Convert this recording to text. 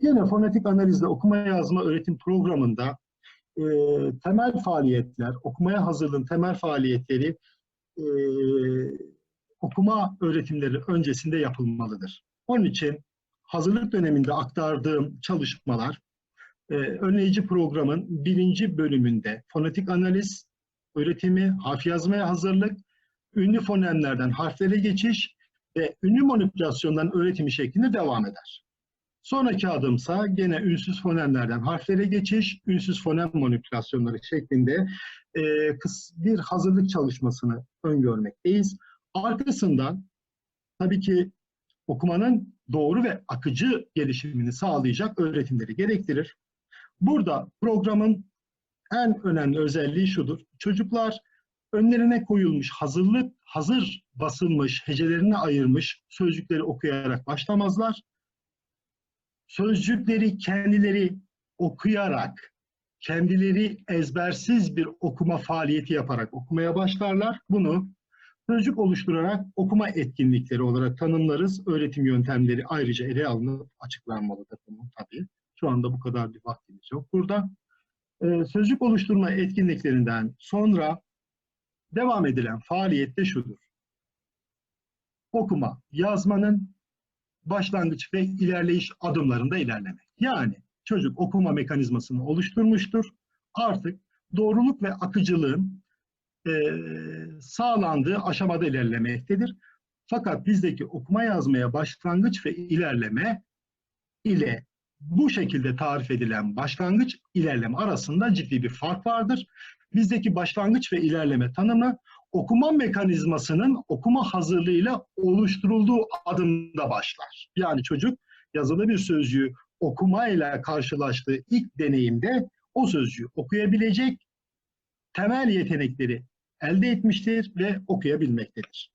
Yine fonetik analizde okuma yazma öğretim programında e, temel faaliyetler, okumaya hazırlığın temel faaliyetleri e, okuma öğretimleri öncesinde yapılmalıdır. Onun için hazırlık döneminde aktardığım çalışmalar e, önleyici programın birinci bölümünde fonetik analiz, öğretimi, harf yazmaya hazırlık, ünlü fonemlerden harflere geçiş ve ünlü manipülasyondan öğretimi şeklinde devam eder. Sonraki adımsa gene ünsüz fonemlerden harflere geçiş, ünsüz fonem manipülasyonları şeklinde e, bir hazırlık çalışmasını öngörmekteyiz. Arkasından tabii ki okumanın doğru ve akıcı gelişimini sağlayacak öğretimleri gerektirir. Burada programın en önemli özelliği şudur. Çocuklar önlerine koyulmuş hazırlık, hazır basılmış, hecelerine ayırmış sözcükleri okuyarak başlamazlar. Sözcükleri kendileri okuyarak, kendileri ezbersiz bir okuma faaliyeti yaparak okumaya başlarlar. Bunu sözcük oluşturarak okuma etkinlikleri olarak tanımlarız. Öğretim yöntemleri ayrıca ele alınıp açıklanmalıdır bunun tabii. Şu anda bu kadar bir vaktimiz yok burada. Ee, sözcük oluşturma etkinliklerinden sonra devam edilen faaliyette şudur. Okuma, yazmanın başlangıç ve ilerleyiş adımlarında ilerlemek. Yani çocuk okuma mekanizmasını oluşturmuştur. Artık doğruluk ve akıcılığın e, sağlandığı aşamada ilerlemektedir. Fakat bizdeki okuma yazmaya başlangıç ve ilerleme ile bu şekilde tarif edilen başlangıç ilerleme arasında ciddi bir fark vardır. Bizdeki başlangıç ve ilerleme tanımı okuma mekanizmasının okuma hazırlığıyla oluşturulduğu adımda başlar. Yani çocuk yazılı bir sözcüğü okumayla karşılaştığı ilk deneyimde o sözcüğü okuyabilecek temel yetenekleri elde etmiştir ve okuyabilmektedir.